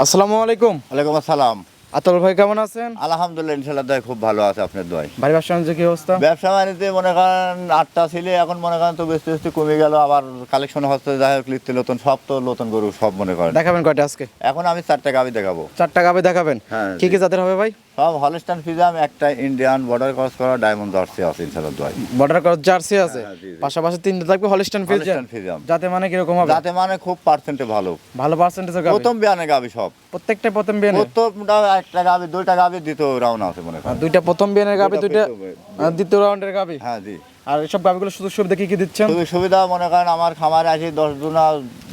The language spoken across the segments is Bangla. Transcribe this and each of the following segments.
আসসালামু আলাইকুম। ওয়ালাইকুম আসসালাম। আতল ভাই কেমন আছেন? আলহামদুলিল্লাহ ইনশাল্লাহ দয় খুব ভালো আছে আপনার দয় বাড়ি ব্যবসা বাণিজ্য কি অবস্থা? ব্যবসা বাণিজ্যে মনে করেন আটটা ছিল এখন মনে করেন তো বেশি বেশি কমে গেল আবার কালেকশন হচ্ছে যাই হোক লিখতে নতুন সব তো নতুন গরু সব মনে করেন। দেখাবেন কয়টা আজকে? এখন আমি চারটা গাবি দেখাবো। চারটা গাবি দেখাবেন? হ্যাঁ, কি কি। জাতের হবে ভাই? সব হলস্টান ফিজাম একটা ইন্ডিয়ান বর্ডার ক্রস করা ডায়মন্ড জার্সি আছে ইনশাআল্লাহ দয় বর্ডার ক্রস জার্সি আছে? হ্যাঁ। পাশাপাশি তিনটা থাকবে হলিস্টান ফিজাম। যাতে মানে কি রকম হবে? যাতে মানে খুব পার্সেন্টে ভালো। ভালো পার্সেন্টেজ গাবে? প্রথম বিয়ানে গাবে সব। প্রত্যেকটা প্রথম বিয়ানে? প্রথমটা একটা গাবে দুইটা গাবে দ্বিতীয় রাউন্ড আছে মনে হয় দুইটা প্রথম বিয়ানের গাবে দুইটা দ্বিতীয় রাউন্ডের গাবে? হ্যাঁ জি। আর এসব গাভিগুলো সুযোগ সুবিধা কি কি দিচ্ছেন? সুযোগ সুবিধা মনে করেন আমার খামারে আসি দশ দিন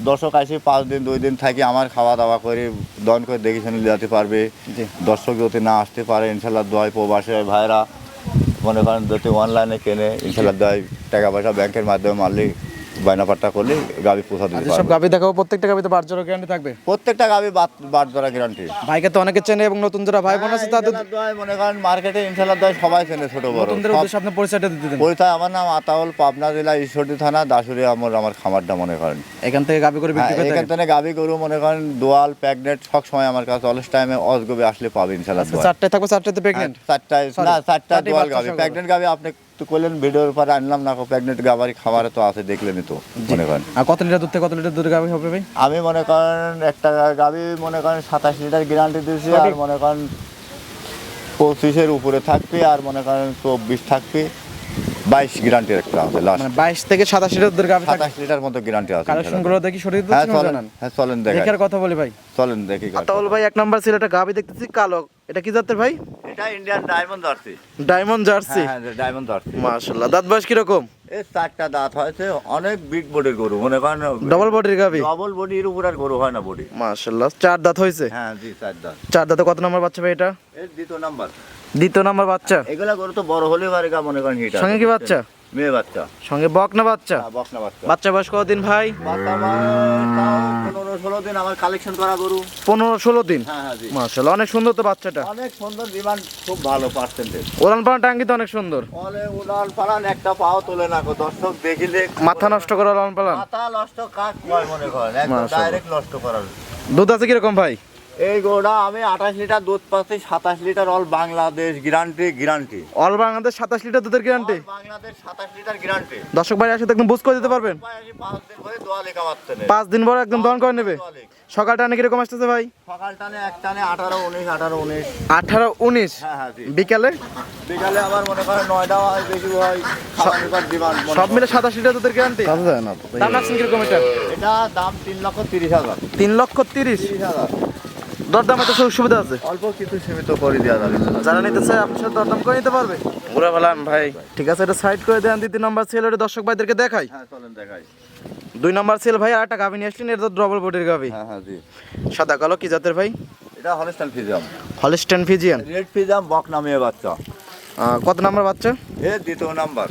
দর্শক আসি পাঁচ দিন দুই দিন থাকি আমার খাওয়া দাওয়া করে দন করে দেখে শুনে যেতে পারবে। দর্শক যদি না আসতে পারে ইনশাল্লাহ দোয়াই প্রবাসে ভাইরা মনে করেন যদি অনলাইনে কেনে ইনশাল্লাহ দোয়াই টাকা পয়সা ব্যাংকের মাধ্যমে মারলে বায়নাপাট্টা করলে পৌঁছা আর দিতে যেসব পারবে। গাবি দেখাবো প্রত্যেকটা গাবিতে বার জোড়া গ্যারান্টি থাকবে? প্রত্যেকটা গাবি বাদ ধরা গ্যারান্টি ভাইকে তো অনেকে চেনে এবং নতুন যারা ভাই বোন আছে তাদের দয় মনে করেন মার্কেটে ইনশাল্লাহ দয় সবাই চেনে ছোট বড়। নতুনদের উদ্দেশ্যে আপনি পরিচয়টা দিতে দেন। পরিচয় আমার নাম আতাউল পাবনা জেলা ঈশ্বরদী থানা দাসুরি আমার আমার খামারটা মনে করেন। এখান থেকে গাবি করে বিক্রি হ্যাঁ, করতে এখান থেকে গাবি গরু মনে করেন দোয়াল প্যাগনেট সব সময় আমার কাছে অলস টাইমে অজগবে আসলে পাবে ইনশাল্লাহ দোয়াল। চারটায় থাকবে চারটাতে প্রেগনেন্ট হ্যাঁ, চারটায় না চারটা চারটি দোয়াল গাবি প্যাগনেট গাবি আপনি তো করলেন ভিডিওর পরে আনলাম না প্যাগনেট গাবারি খাবারে তো আছে দেখলেনই তো মনে করেন। আর কত লিটার দুধ থেকে কত লিটার দুধ গাবি হবে ভাই? আমি মনে করেন একটা গাবি মনে করেন সাতাশ লিটার গ্যারান্টি দিয়েছি আর মনে করেন পঁচিশের উপরে থাকবে আর মনে করেন চব্বিশ থাকবে বাইশ গ্যারান্টির একটা আছে লাস্ট মানে বাইশ থেকে সাতাশ লিটার দুধের গাবি সাতাশ লিটার মতো গ্যারান্টি আছে কালেকশনগুলো দেখি সঠিক হ্যাঁ চলেন হ্যাঁ চলেন দেখার কথা বলি ভাই। চলেন দেখি। আতাউল ভাই এক নাম্বার ছিল একটা গাবি দেখতেছি কালো। এটা কি জাতের ভাই? এটা Indian diamond jersey. Diamond jersey? হ্যাঁ ডায়মন্ড জার্সি। মাশাআল্লাহ দাঁত বয়স কীরকম? এই চারটা দাঁত হয়েছে অনেক বিগ বডির গরু মনে করেন ডবল বডির গাবি ডবল বডির উপর আর গরু হয় না বডি মাশাআল্লাহ চার দাঁত হয়েছে? হ্যাঁ জি চার দাঁত। চার দাঁতে কত নাম্বার বাচ্চা ভাই এটা? এর দ্বিতীয় নাম্বার। দ্বিতীয় নাম্বার বাচ্চা? এগুলা গরু তো বড় হলে পারে গা মনে করেন হিট সঙ্গে কি বাচ্চা? মেয়ে বাচ্চা। সঙ্গে বক না বাচ্চা? হ্যাঁ, বকনা বাচ্চা। বাচ্চা বয়স কতদিন ভাই? পনেরো ষোলো দিন আমার কালেকশন করা গরু। পনেরো ষোলো দিন? হ্যাঁ হ্যাঁ জি। মাশাআল্লাহ অনেক সুন্দর তো বাচ্চাটা। অনেক সুন্দর ডিমান্ড খুব ভালো পার্সেন্টেজ ওলান পালান টাঙ্গি তো অনেক সুন্দর। অলে উড়াল পালান একটা পাও তোলে না গো দর্শক দেখিলে মাথা নষ্ট করা ওলান পালান মাথা নষ্ট কাক মনে করেন ডাইরেক্ট নষ্ট করার। দুধ আছে কীরকম ভাই? এই গোড়া আমি আঠাশ লিটার দুধ পাচ্ছি সাতাশ litre all Bangladesh guarantee guarantee all Bangladesh সাতাশ লিটার দুধের গ্যারান্টি বাংলাদেশ সাতাশ লিটার গ্যারান্টি দর্শক ভাই আসে তো একদম বুঝ করে দিতে পারবেন? পাঁচ দিন ধরে দোয়া লেখা মারতে নেই পাঁচ দিন পর একদম দন করে নেবে? সকাল টানে কীরকম আসতেছে ভাই? সকাল টানে এক টানে আঠারো উনিশ আঠারো উনিশ। আঠারো উনিশ? হ্যাঁ হ্যাঁ জি। বিকালে? বিকালে আবার মনে করেন নয়টা হয় বেশি হয় খাবার সব মিলে সাতাশ লিটার দুধের গ্যারান্টি দাম রাখছেন কীরকম এটা? এটা দাম তিন লক্ষ তিরিশ হাজার। তিন লক্ষ তিরিশ? তিরিশ হাজার। দরদাম এত সুযোগ সুবিধা আছে। অল্প কিছু সীমিত করে দেওয়া যাবে। যারা নিতে চায় আপনার সাথে দরদাম করে নিতে পারবে? ঘুরে পেলাম ভাই। ঠিক আছে এটা সাইড করে দেন দ্বিতীয় নাম্বার সেল ওটা দর্শক ভাইদেরকে দেখাই। হ্যাঁ চলেন দেখাই। দুই নাম্বার সেল ভাই আর একটা গাভি নিয়ে আসলেন এটা তো ডবল বডির গাভি। হ্যাঁ হ্যাঁ জি। সাদা কালো কি জাতের ভাই? এটা হলস্টাইন ফিজাম হলিস্টেন ফিজিয়ান রেড ফিজাম বক নামিয়ে বাচ্চা। কত নাম্বার বাচ্চা? এ দ্বিতীয় নাম্বার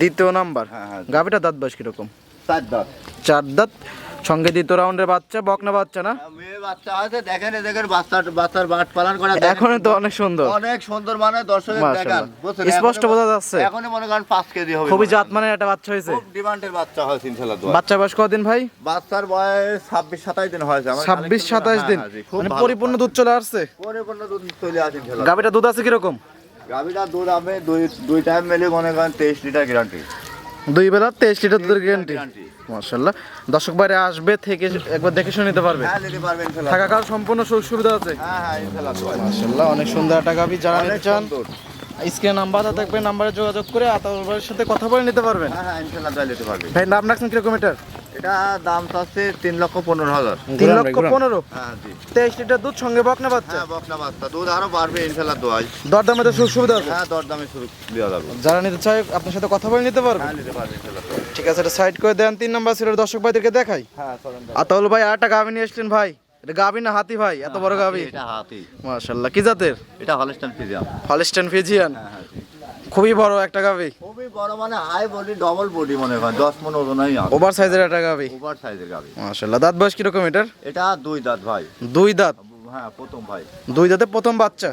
দ্বিতীয় নাম্বার হ্যাঁ, হ্যাঁ। গাভিটা দাঁত বয়স কীরকম? চার দাঁত। চার দাঁত। সঙ্গে দ্বিতীয় রাউন্ডের বাচ্চা বকনা বাচ্চা না? মেয়ে বাচ্চা আছে দেখেন দেখেন বাচ্চার বাচ্চার বাট পালন করা। এখনই তো অনেক সুন্দর। অনেক সুন্দর মানে দর্শকের মাশাআল্লাহ। দেখান স্পষ্ট বোঝা যাচ্ছে। এখনই মনে করেন পাঁচ কেজি হবে খুবই জাত মানে একটা বাচ্চা হয়েছে। খুব ডিমান্ডের বাচ্চা হয় ইনশাল্লাহ দোয়া। বাচ্চা বয়স কদিন ভাই? বাচ্চার বয়স ছাব্বিশ সাতাশ দিন হয়েছে আমার ছাব্বিশ collection সাতাশ হ্যাঁ, দিন। হ্যাঁ, মানে পরিপূর্ণ দুধ চলে আসছে? পরিপূর্ণ দুধ চলে আসে ইনশাল্লাহ। গাভিটা দুধ আছে কীরকম? গাভিটা দুধ আমি দুই দুই টাইম মেলে মনে করেন তেইশ লিটার গ্যারান্টি দুই বেলা তেইশ লিটার দুধের গ্যারান্টি মার্শাল্লাহ দর্শক বাইরে আসবে থেকে একবার দেখে শুনে নিতে পারবে। হ্যাঁ থাকা খাওয়ার সম্পূর্ণ সুযোগ সুবিধা আছে? হ্যাঁ হ্যাঁ মার্শাল্লাহ অনেক সুন্দর একটা গাবি যারা নিতে চান। স্ক্রিনে নাম্বার থাকবে নাম্বারে যোগাযোগ করে আতাউল ভাইয়ের সাথে কথা বলে নিতে পারবেন। হ্যাঁ হ্যাঁ নিতে পারবেন ভাই নাম রাখছেন কীরকম এটার? এটা দাম চাচ্ছে তিন লক্ষ পনেরো হাজার। তিন লক্ষ পনেরো? হ্যাঁ জি। তেইশ লিটার দুধ সঙ্গে বকনা বাচ্চা? হ্যাঁ বকনা বাচ্চা। দুধ আরও বাড়বে ইনশাল্লাহ দোয়াই দরদামে তো সুযোগ সুবিধা আছে হ্যাঁ দরদামে শুরু দেওয়া যাবে যারা নিতে চায় আপনার সাথে কথা বলে নিতে পারবে। হ্যাঁ নিতে পারবে ইনশাল্লাহ। ঠিক আছে এটা সাইড করে দেন। তিন নাম্বার সিলের দর্শক ভাইদেরকে দেখাই। হ্যাঁ আতাউল ভাই আরেকটা গাভি নিয়ে এসছেন ভাই। এটা গাভি না হাতি ভাই? এত বড় গাভি? এটা হাতি। মাশাল্লাহ কি জাতের? এটা হলস্টাইন ফিজিয়াম হলিস্টেন ফিজিয়ান। হ্যাঁ হ্যাঁ। খুবই বড় একটা গাভি। খুবই বড় মানে হাই বডি ডবল বডি মনে হয়। দশ মন ওজনই ওভার সাইজের একটা গাভি। ওভার সাইজের গাবি মাশাল্লাহ দাঁত বয়স কীরকম এটার? এটা দুই দাঁত ভাই। দুই দাঁত? হ্যাঁ প্রথম ভাই। দুই দাঁতে প্রথম বাচ্চা?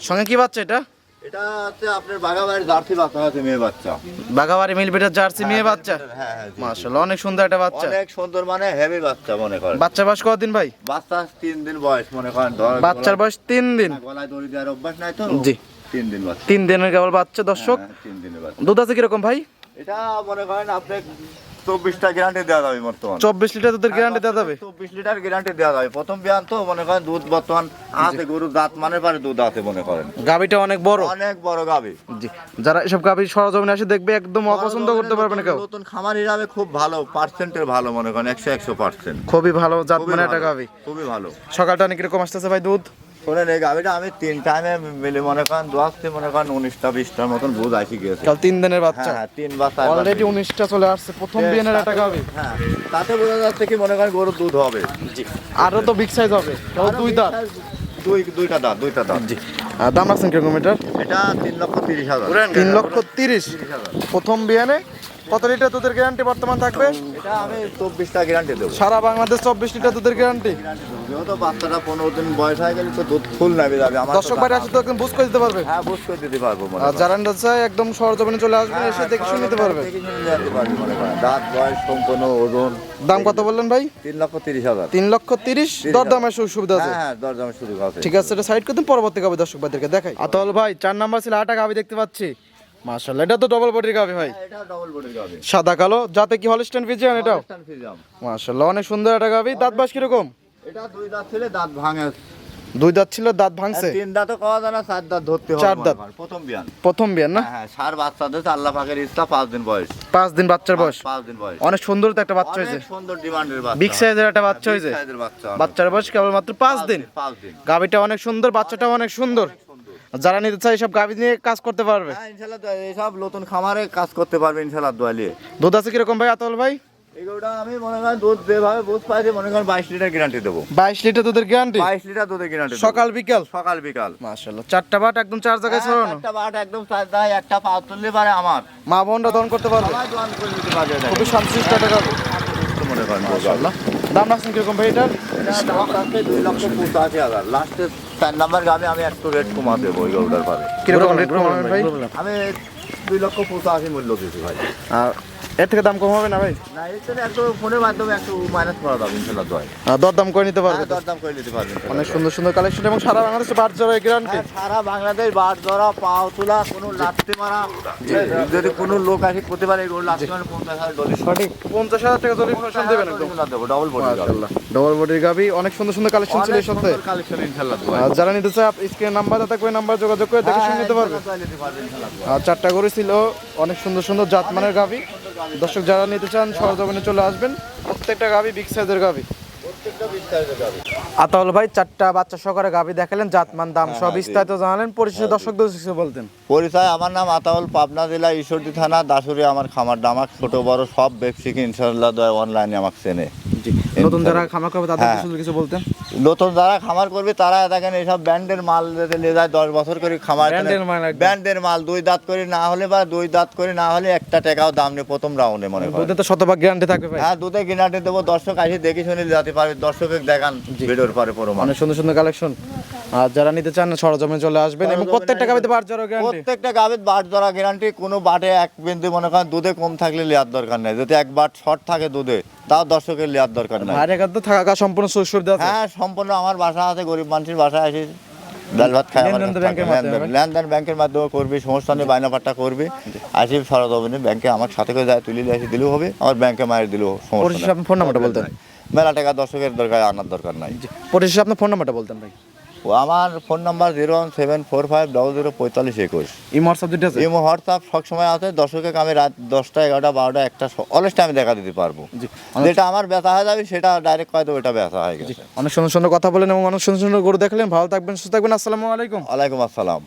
সঙ্গে কি বাচ্চা এটা? এটা হচ্ছে আপনার বাগাবাড়ির জার্সি বাচ্চা আছে মেয়ে বাচ্চা। বাঘাবাড়ি মিলবিটার জার্সি মেয়ে বাচ্চা? হ্যাঁ হ্যাঁ। মাশাআল্লাহ অনেক সুন্দর একটা বাচ্চা। অনেক সুন্দর মানে হেভি বাচ্চা মনে করেন। বাচ্চা বয়স কতদিন ভাই? বাচ্চা তিন দিন বয়স মনে করেন। বাচ্চার বয়স তিন দিন। গলায়- গলায় দড়ি দেওয়ার অভ্যাস নাই তো? জি। তিন দিন বাচ্চা। তিন দিনের কেবল বাচ্চা দর্শক। হ্যাঁ, তিন দিনের বাচ্চা। দুধ আছে কীরকম ভাই? এটা মনে করেন আপনি চব্বিশটা গ্যারান্টি দেওয়া যাবে বর্তমান। চব্বিশ লিটার দুধের গ্যারান্টি দেওয়া যাবে? চব্বিশ লিটার গ্যারান্টি দেওয়া যাবে। প্রথম বিয়ান তো মনে করেন দুধ বর্তমান আছে গরুর দাঁত মানে পারে দুধ আছে মনে করেন। গাবিটা অনেক বড়। অনেক বড় গাবি জি যারা এসব গাবি সরজমিনে এসে দেখবে একদম অপছন্দ করতে পারবে না কেউ। নতুন খামার হিসাবে খুব ভালো পার্সেন্টের ভালো মনে করেন একশো একশো পার্সেন্ট খুবই ভালো জাত মানে একটা গাবি খুবই ভালো। সকালটা অনেক কীরকম আসতেছে ভাই দুধ? শোনেন এই গাবিটা আমি তিন টাইমে মিলে মনে করেন দু আসতে মনে করেন উনিশটা বিশটার মতন বুধ আসি গিয়েছে। কাল তিন দিনের বাচ্চা। হ্যাঁ হ্যাঁ তিন বাচ্চা অলরেডি উনিশটা চলে আসছে প্রথম বিয়ানের একটা গাবি। হ্যাঁ তাতে বোঝা যাচ্ছে কি মনে করেন গরুর দুধ হবে। আরও তো বিগ সাইজ হবে তাও দুই দাঁত। দুই দুইটা দাঁত দুইটা দাঁত। জি। দাম রাখছেন কীরকম এটার? এটা তিন লক্ষ তিরিশ হাজার। তিন লক্ষ তিরিশ। প্রথম বিয়ানে কত লিটার দুধের গ্যারান্টি বর্তমান থাকবে? এটা আমি চব্বিশটা গ্যারান্টি দেবো। সারা বাংলাদেশ চব্বিশ লিটার দুধের গ্যারান্টি যেহেতু বাচ্চাটা পনেরো দিন বয়স হয়ে গেলে তো দুধ ফুল নেবে যাবে আমার দর্শক বাড়ি আসে তো একদম বুঝ করে দিতে পারবে। হ্যাঁ বুঝ করে দিতে পারব আর করেন। যারা চায় একদম সরজমিনে চলে আসবেন হ্যাঁ, এসে দেখে শুনে নিতে পারবে। দেখে শুনে নিতে পারবে মনে করেন। দাঁত বয়স সম্পন্ন ওজন। দাম কত বললেন ভাই? তিন লক্ষ তিরিশ হাজার। তিন লক্ষ তিরিশ? দরদামের সুবিধা আছে? হ্যাঁ হ্যাঁ দরদামের সুযোগ আছে। ঠিক আছে এটা সাইড করতে পরবর্তী গাবি দর্শক ভাইদেরকে দেখাই। আতল ভাই চার নাম্বার ছিল আটা গাবি দেখতে পাচ্ছি। মাশাআল্লাহ এটা তো ডবল বডির গাবি ভাই। এটা ডবল বডির গাবে সাদা কালো যাতে কি হলস্টেন ফিজিয়ান এটাও? মাশাআল্লাহ অনেক সুন্দর একটা গাবি দাঁত বাস কীরকম? এটা দুই দাঁত ছিল দাঁত ভাঙে। দুই দাঁত ছিল দাঁত ভাঙছে? তিন দাঁত পাওয়া যায় না চার দাঁত ধরতে হবে চার দাঁত। প্রথম বিয়ান। প্রথম বিয়ান না? হ্যাঁ হ্যাঁ সার বাচ্চাদের আল্লাহ পাকের ইচ্ছা পাঁচ দিন বয়স। পাঁচ দিন বাচ্চার বয়স? পাঁচ দিন বয়স। অনেক সুন্দর তো একটা বাচ্চা হয়েছে। সুন্দর ডিমান্ডের বাচ্চা। বিগ সাইজের একটা বাচ্চা হয়েছে। বাচ্চা। বাচ্চার বয়স কেবলমাত্র পাঁচ দিন। পাঁচ দিন। গাবিটা অনেক সুন্দর বাচ্চাটাও অনেক সুন্দর। যারা নিতে চায় সব গাভী নিয়ে কাজ করতে পারবে। হ্যাঁ ইনশাল্লাহ তো এইসব নতুন খামারে কাজ করতে পারবে ইনশাল্লাহ দোয়ালিয়ে দুধ আছে কীরকম ভাই আতল ভাই? এগুলোটা আমি মনে করেন দুধ যেভাবে বুঝ পাইছি মনে করেন বাইশ লিটার গ্যারান্টি দেবো। বাইশ লিটার দুধের গ্যারান্টি বাইশ লিটার দুধের গ্যারান্টি সকাল বিকাল? সকাল বিকাল। চারটা বাট একদম চার জায়গায় ছড়ানো? একটা বাট একদম চার একটা পাঁচ তুললে পারে আমার। মা বোনরা দন করতে পারবে? খুবই একটা মনে করেন মাশাআল্লাহ। দাম রাখছেন কীরকম ভাই এটার? এটা দাম দুই লক্ষ পঁচাশি হাজার লাস্টে চার নাম্বার গামে আমি একটু রেট কমা দেবো ওই গরুটার পারে। কীরকম রেট কমাবেন ভাই? আমি দুই লক্ষ পঁচাশি মূল্য দিচ্ছি ভাই। আর এর থেকে দাম কম হবে না ভাই? না এর জন্য একটু ফোনের মাধ্যমে একটু মাইনাস করা যাবে দয় দরদাম করে নিতে পারবে হ্যাঁ, দরদাম করে নিতে পারবেন অনেক সুন্দর সুন্দর কালেকশন এবং সারা বাংলাদেশে বাট গ্যারান্টি হ্যাঁ, সারা বাংলাদেশ বাট ধরা পাও তোলা কোনো লাত্তি মারা যদি কোনো লোক আসে করতে পারে এগুলো লাত্তি মারা সঠিক। টাকা জরিপ ফসল দেবেন একদম ডবল বডি ডবল বডির গাবি। অনেক সুন্দর সুন্দর কালেকশন ছিল এই সপ্তাহে কালেকশন ইনশাল্লাহ আর যারা নিতে চায় স্ক্রিনে নাম্বার থাকবে নাম্বার যোগাযোগ করে দেখে শুনে নিতে পারবে। আর চারটা গরু ছিল অনেক সুন্দর সুন্দর জাতমানের গাবি। দর্শক যারা নিতে চান সরজমিনে চলে আসবেন। প্রত্যেকটা গাবি বিগ সাইজের গাবি। আতাউল ভাই চারটা বাচ্চা সহকারে গাবি দেখালেন জাতমান দাম সব বিস্তারিত জানালেন। পরিশেষে দর্শকদের কিছু বলতেন। পরিচয় আমার নাম আতাউল পাবনা জেলা ঈশ্বরদী থানা দাসুরি আমার খামার ডামাক ছোট বড় সব ব্যবসায়িক ইনশাল্লাহ অনলাইনে আমাকে চেনে। নতুন যারা খামার করবে তাদের হ্যাঁ। কিছু বলতেন। নতুন যারা খামার করবে তারা দেখেন এইসব ব্যান্ডের মাল নিয়ে যায় দশ বছর করে খামার ব্যান্ডের মাল দুই দাঁত করে না হলে বা দুই দাঁত করে না হলে একটা টাকাও দাম নেই প্রথম রাউন্ডে মনে করেন। দুধে তো শতভাগ গ্যারান্টি থাকবে ভাই। হ্যাঁ দুধে গ্যারান্টি দেবো। দর্শক আসে দেখে শুনে যেতে পারবে। দর্শকের দেখান ভিডিওর পরে পরে অনেক সুন্দর সুন্দর কালেকশন আর যারা নিতে চান সরজমিনে চলে আসবেন এবং প্রত্যেকটা গাবিতে বার জড়ো গ্যারান্টি প্রত্যেকটা গাভীর বাট ধরা গ্যারান্টি কোনো বাটে এক বিন্দু মনে করেন দুধে কম থাকলে লেয়ার দরকার নেই। যদি এক বাট শর্ট থাকে দুধে তাও দর্শকের লেয়ার দরকার নাই। বাইরে তো থাকা সম্পূর্ণ সুযোগ সুবিধা আছে? হ্যাঁ সম্পূর্ণ আমার বাসা আছে গরিব মানুষের আসি ডাল ভাত খাই আমার লেনদেন ব্যাংকের মাধ্যমে করবি সমস্যা নেই বায়না পাট্টা করবি। আসি সরজমিনে ব্যাংকে আমার সাথে করে যায় তুলে দিলেও হবে আমার ব্যাংকে মায়ের দিলেও সমস্যা ফোন নাম্বারটা বলতেন। মেলা টাকা দর্শকের দরকার আনার দরকার নাই। পরিশেষে আপনার ফোন নাম্বারটা বলতেন ভাই। আমার phone number zero one seven four five double zero পঁয়তাল্লিশ একুশ। ইমো হোয়াটসঅ্যাপ দুটো আছে? ইমো হোয়াটসঅ্যাপ সবসময় আছে দর্শকে আমি রাত দশটা এগারোটা বারোটা একটা অলস আমি দেখা দিতে পারব। যেটা আমার ব্যথা হয়ে যাবে সেটা ডাইরেক্ট কয়ে দেবো এটা ব্যথা হয়ে গেছে। অনেক সুন্দর সুন্দর কথা বলেন এবং অনেক সুন্দর সুন্দর গরু দেখলেন। ভালো থাকবেন সুস্থ থাকবেন। আসসালামু আলাইকুম। আলাইকুম আসসালাম।